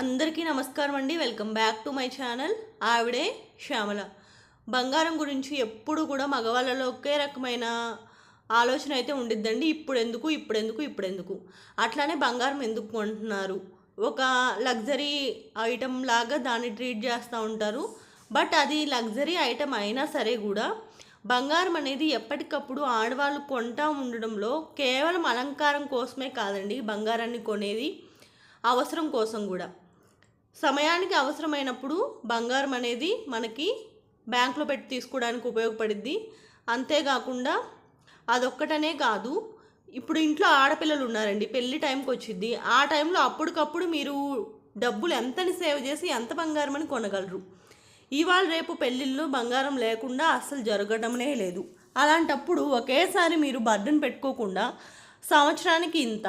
అందరికీ నమస్కారం అండి. Welcome back to my channel ఆవిడే శ్యామల. బంగారం గురించి ఎప్పుడు కూడా మగవాళ్ళలో ఒకే రకమైన ఆలోచన అయితే ఉండిద్దండి. ఇప్పుడు ఎందుకు ఇప్పుడు ఎందుకు ఇప్పుడు ఎందుకు అట్లానే బంగారం ఎందుకు కొంటున్నారు? ఒక లగ్జరీ ఐటమ్ లాగా దాన్ని ట్రీట్ చేస్తూ ఉంటారు. బట్ అది లగ్జరీ ఐటమ్ అయినా సరే కూడా బంగారం అనేది ఎప్పటికప్పుడు ఆడవాళ్ళు కొంటా ఉండడంలో కేవలం అలంకారం కోసమే కాదండి బంగారాన్ని కొనేది. అవసరం కోసం కూడా. సమయానికి అవసరమైనప్పుడు బంగారం అనేది మనకి బ్యాంక్లో పెట్టి తీసుకోవడానికి ఉపయోగపడిద్ది. అంతేకాకుండా అదొక్కటనే కాదు ఇప్పుడు ఇంట్లో ఆడపిల్లలు ఉన్నారండి పెళ్ళి టైంకి వచ్చింది ఆ టైంలో అప్పటికప్పుడు మీరు డబ్బులు ఎంతని సేవ్ చేసి ఎంత బంగారం అని కొనగలరు. ఇవాళ రేపు పెళ్ళిళ్ళు బంగారం లేకుండా అస్సలు జరగడమే లేదు. అలాంటప్పుడు ఒకేసారి మీరు బర్డన్ పెట్టుకోకుండా సంవత్సరానికి ఇంత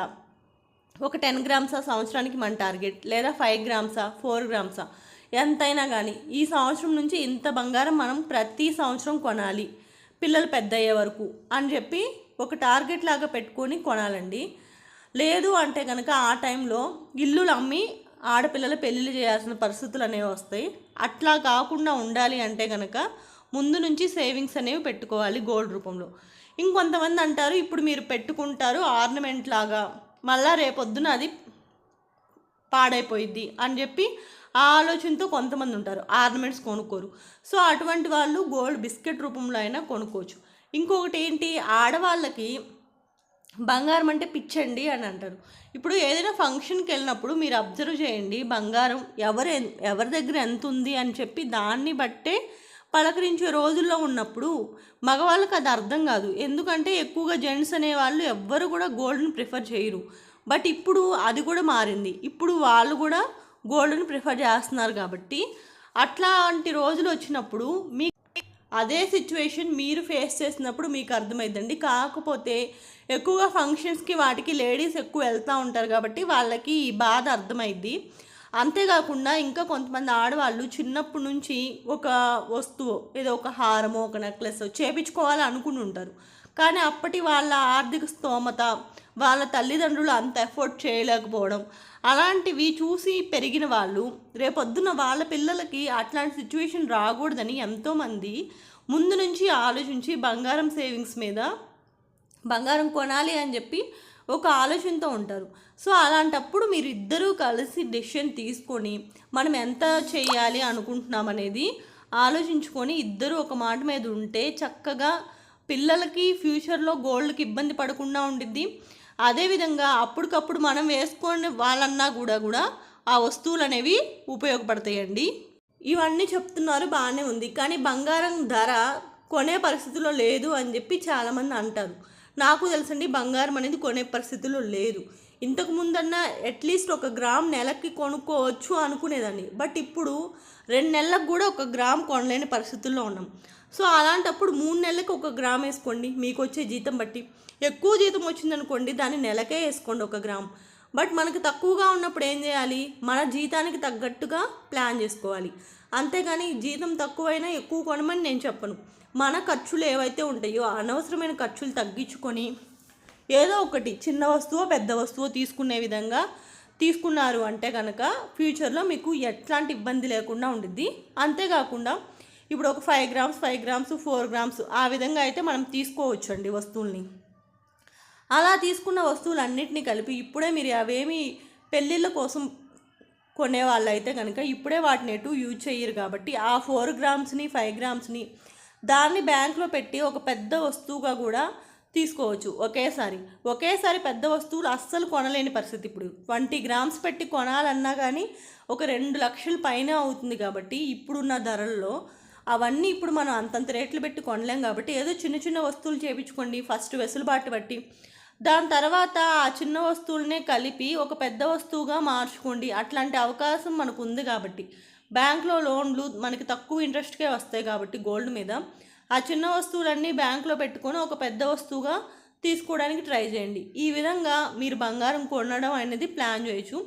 ఒక టెన్ గ్రామ్సా సంవత్సరానికి మన టార్గెట్? లేదా ఫైవ్ గ్రామ్సా? ఫోర్ గ్రామ్సా? ఎంతైనా కానీ ఈ సంవత్సరం నుంచి ఇంత బంగారం మనం ప్రతి సంవత్సరం కొనాలి. పిల్లలు పెద్ద అయ్యే వరకు అని చెప్పి ఒక టార్గెట్ లాగా పెట్టుకొని కొనాలండి. లేదు అంటే కనుక ఆ టైంలో ఇల్లులు అమ్మి ఆడపిల్లల పెళ్ళిళ్ళు చేయాల్సిన పరిస్థితులు అనేవి వస్తాయి. అట్లా కాకుండా ఉండాలి అంటే కనుక ముందు నుంచి సేవింగ్స్ అనేవి పెట్టుకోవాలి గోల్డ్ రూపంలో. ఇంకొంతమంది అంటారు ఇప్పుడు మీరు పెట్టుకుంటారు ఆర్నమెంట్ లాగా మళ్ళీ రేపొద్దున అది పాడైపోయిద్ది అని చెప్పి ఆ ఆలోచనతో కొంతమంది ఉంటారు. ఆర్నమెంట్స్ కొనుక్కోరు. సో అటువంటి వాళ్ళు గోల్డ్ బిస్కెట్ రూపంలో అయినా కొనుక్కోవచ్చు. ఇంకొకటి ఏంటి? ఆడవాళ్ళకి బంగారం అంటే పిచ్చండి అని అంటారు. ఇప్పుడు ఏదైనా ఫంక్షన్కి వెళ్ళినప్పుడు మీరు అబ్జర్వ్ చేయండి బంగారం ఎవరు ఎవరి దగ్గర ఎంత ఉంది అని చెప్పి దాన్ని బట్టే పలకరించే రోజుల్లో ఉన్నప్పుడు మగవాళ్ళకి అది అర్థం కాదు. ఎందుకంటే ఎక్కువగా జెంట్స్ అనేవాళ్ళు ఎవ్వరు కూడా గోల్డ్ని ప్రిఫర్ చేయరు. బట్ ఇప్పుడు అది కూడా మారింది. ఇప్పుడు వాళ్ళు కూడా గోల్డ్ని ప్రిఫర్ చేస్తున్నారు కాబట్టి అట్లాంటి రోజులు వచ్చినప్పుడు మీ అదే సిచ్యువేషన్ మీరు ఫేస్ చేసినప్పుడు మీకు అర్థమైందండి కాకపోతే ఎక్కువగా ఫంక్షన్స్కి వాటికి లేడీస్ ఎక్కువ వెళ్తూ ఉంటారు కాబట్టి వాళ్ళకి ఈ బాధ అర్థమైద్ది. అంతేకాకుండా ఇంకా కొంతమంది ఆడవాళ్ళు చిన్నప్పటి నుంచి ఒక వస్తువు ఏదో ఒక హారమో ఒక నెక్లెస్ చేపించుకోవాలి అనుకుని ఉంటారు. కానీ అప్పటి వాళ్ళ ఆర్థిక స్తోమత వాళ్ళ తల్లిదండ్రులు అంత ఎఫోర్డ్ చేయలేకపోవడం అలాంటివి చూసి పెరిగిన వాళ్ళు రేపొద్దున వాళ్ళ పిల్లలకి అట్లాంటి సిచ్యువేషన్ రాకూడదని ఎంతోమంది ముందు నుంచి ఆలోచించి బంగారం సేవింగ్స్ మీద బంగారం కొనాలి అని చెప్పి ఒక ఆలోచనతో ఉంటారు. సో అలాంటప్పుడు మీరు ఇద్దరూ కలిసి డెసిషన్ తీసుకొని మనం ఎంత చేయాలి అనుకుంటున్నాం అనేది ఆలోచించుకొని ఇద్దరు ఒక మాట మీద ఉంటే చక్కగా పిల్లలకి ఫ్యూచర్లో గోల్డ్కి ఇబ్బంది పడకుండా ఉండిద్ది. అదేవిధంగా అప్పటికప్పుడు మనం వేసుకొని వాళ్ళన్నా కూడా కూడా ఆ వస్తువులు అనేవి ఉపయోగపడతాయండి. ఇవన్నీ చెప్తున్నారు బాగానే ఉంది. కానీ బంగారం ధర కొనే పరిస్థితిలో లేదు అని చెప్పి చాలామంది అంటారు. నాకు తెలుసండి బంగారం అనేది కొనే పరిస్థితిలో లేదు. ఇంతకు ముందన్నా అట్లీస్ట్ ఒక గ్రామ్ నెలకి కొనుక్కోవచ్చు అనుకునేదాన్ని. బట్ ఇప్పుడు రెండు నెలలకు కూడా ఒక గ్రామ్ కొనలేని పరిస్థితుల్లో ఉన్నాం. సో అలాంటప్పుడు మూడు నెలలకు ఒక గ్రామ్ వేసుకోండి. మీకు వచ్చే జీతం బట్టి. ఎక్కువ జీతం వచ్చిందనుకోండి దాన్ని నెలకే వేసుకోండి ఒక గ్రామ్. బట్ మనకు తక్కువగా ఉన్నప్పుడు ఏం చేయాలి? మన జీతానికి తగ్గట్టుగా ప్లాన్ చేసుకోవాలి. అంతేగాని జీతం తక్కువైనా ఎక్కువ కొనమని నేను చెప్పను. మన ఖర్చులు ఏవైతే ఉంటాయో అనవసరమైన ఖర్చులు తగ్గించుకొని ఏదో ఒకటి చిన్న వస్తువు పెద్ద వస్తువు తీసుకునే విధంగా తీసుకున్నారు అంటే కనుక ఫ్యూచర్లో మీకు ఎట్లాంటి ఇబ్బంది లేకుండా ఉండిద్ది. అంతేకాకుండా ఇప్పుడు ఒక five grams five grams four grams ఆ విధంగా అయితే మనం తీసుకోవచ్చు అండి వస్తువుల్ని. అలా తీసుకున్న వస్తువులన్నింటినీ కలిపి ఇప్పుడే మీరు అవేమి పెళ్ళిళ్ళ కోసం కొనే వాళ్ళు అయితే కనుక ఇప్పుడే వాటిని ఎటు యూజ్ చేయరు కాబట్టి ఆ ఫోర్ గ్రామ్స్ని ఫైవ్ గ్రామ్స్ని దాన్ని బ్యాంక్లో పెట్టి ఒక పెద్ద వస్తువుగా కూడా తీసుకోవచ్చు ఒకేసారి. ఒకేసారి పెద్ద వస్తువులు అస్సలు కొనలేని పరిస్థితి ఇప్పుడు. ట్వంటీ గ్రామ్స్ పెట్టి కొనాలన్నా కానీ ఒక రెండు లక్షల పైన అవుతుంది కాబట్టి ఇప్పుడున్న ధరల్లో అవన్నీ ఇప్పుడు మనం అంతంత రేట్లు పెట్టి కొనలేం కాబట్టి ఏదో చిన్న చిన్న వస్తువులు చేయించుకోండి ఫస్ట్ వెసులుబాటు బట్టి దాని తర్వాత ఆ చిన్న వస్తువులనే కలిపి ఒక పెద్ద వస్తువుగా మార్చుకోండి. అట్లాంటి అవకాశం మనకు ఉంది కాబట్టి. బ్యాంక్లో లోన్లు మనకి తక్కువ ఇంట్రెస్ట్కే వస్తాయి కాబట్టి గోల్డ్ మీద. ఆ చిన్న వస్తువులన్నీ బ్యాంక్లో పెట్టుకొని ఒక పెద్ద వస్తువుగా తీసుకోవడానికి ట్రై చేయండి. ఈ విధంగా మీరు బంగారం కొనడం అనేది ప్లాన్ చేయొచ్చు.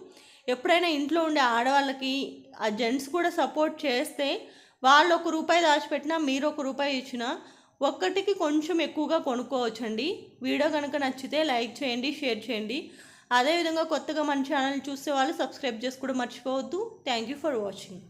ఎప్పుడైనా ఇంట్లో ఉండే ఆడవాళ్ళకి ఆ జెంట్స్ కూడా సపోర్ట్ చేస్తే వాళ్ళు ఒక రూపాయి దాచిపెట్టినా మీరు ఒక రూపాయి ఇచ్చినా ఒక్కటికి కొంచెం ఎక్కువగా కొనుక్కోవచ్చండి. వీడియో కనుక నచ్చితే లైక్ చేయండి షేర్ చేయండి. అదేవిధంగా కొత్తగా మన ఛానల్ చూసే వాళ్ళు సబ్స్క్రైబ్ చేసుకోవడం మర్చిపోవద్దు. Thank you for watching.